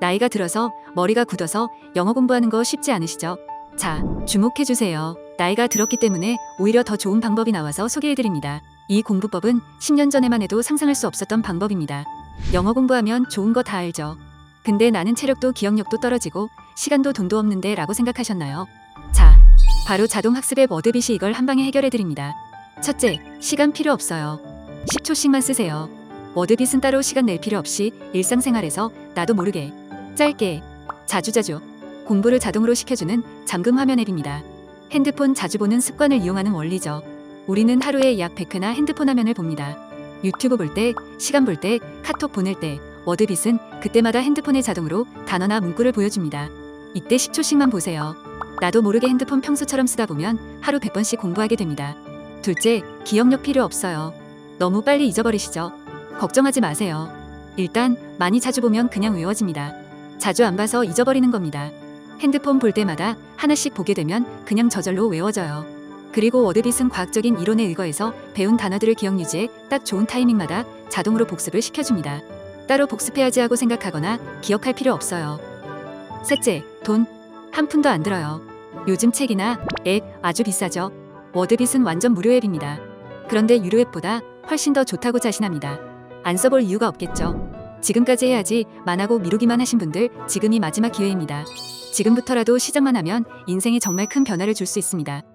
나이가 들어서 머리가 굳어서 영어 공부하는 거 쉽지 않으시죠? 자, 주목해 주세요. 나이가 들었기 때문에 오히려 더 좋은 방법이 나와서 소개해 드립니다. 이 공부법은 10년 전에만 해도 상상할 수 없었던 방법입니다. 영어 공부하면 좋은 거 다 알죠. 근데 나는 체력도 기억력도 떨어지고 시간도 돈도 없는데 라고 생각하셨나요? 자, 바로 자동 학습의 워드빗이 이걸 한 방에 해결해 드립니다. 첫째, 시간 필요 없어요. 10초씩만 쓰세요. 워드빗은 따로 시간 낼 필요 없이 일상생활에서 나도 모르게 짧게 자주자주 공부를 자동으로 시켜주는 잠금 화면 앱입니다. 핸드폰 자주 보는 습관을 이용하는 원리죠. 우리는 하루에 약 100회나 핸드폰 화면을 봅니다. 유튜브 볼 때, 시간 볼 때, 카톡 보낼 때, 워드빗은 그때마다 핸드폰에 자동으로 단어나 문구를 보여줍니다. 이때 10초씩만 보세요. 나도 모르게 핸드폰 평소처럼 쓰다 보면 하루 100번씩 공부하게 됩니다. 둘째, 기억력 필요 없어요. 너무 빨리 잊어버리시죠? 걱정하지 마세요. 일단 많이 자주 보면 그냥 외워집니다. 자주 안 봐서 잊어버리는 겁니다. 핸드폰 볼 때마다 하나씩 보게 되면 그냥 저절로 외워져요. 그리고 워드빗은 과학적인 이론에 의거해서 배운 단어들을 기억 유지에 딱 좋은 타이밍마다 자동으로 복습을 시켜줍니다. 따로 복습해야지 하고 생각하거나 기억할 필요 없어요. 셋째, 돈. 한 푼도 안 들어요. 요즘 책이나 앱 아주 비싸죠. 워드빗은 완전 무료 앱입니다. 그런데 유료 앱보다 훨씬 더 좋다고 자신합니다. 안 써볼 이유가 없겠죠. 지금까지 해야지 만하고 미루기만 하신 분들 지금이 마지막 기회입니다. 지금부터라도 시작만 하면 인생에 정말 큰 변화를 줄 수 있습니다.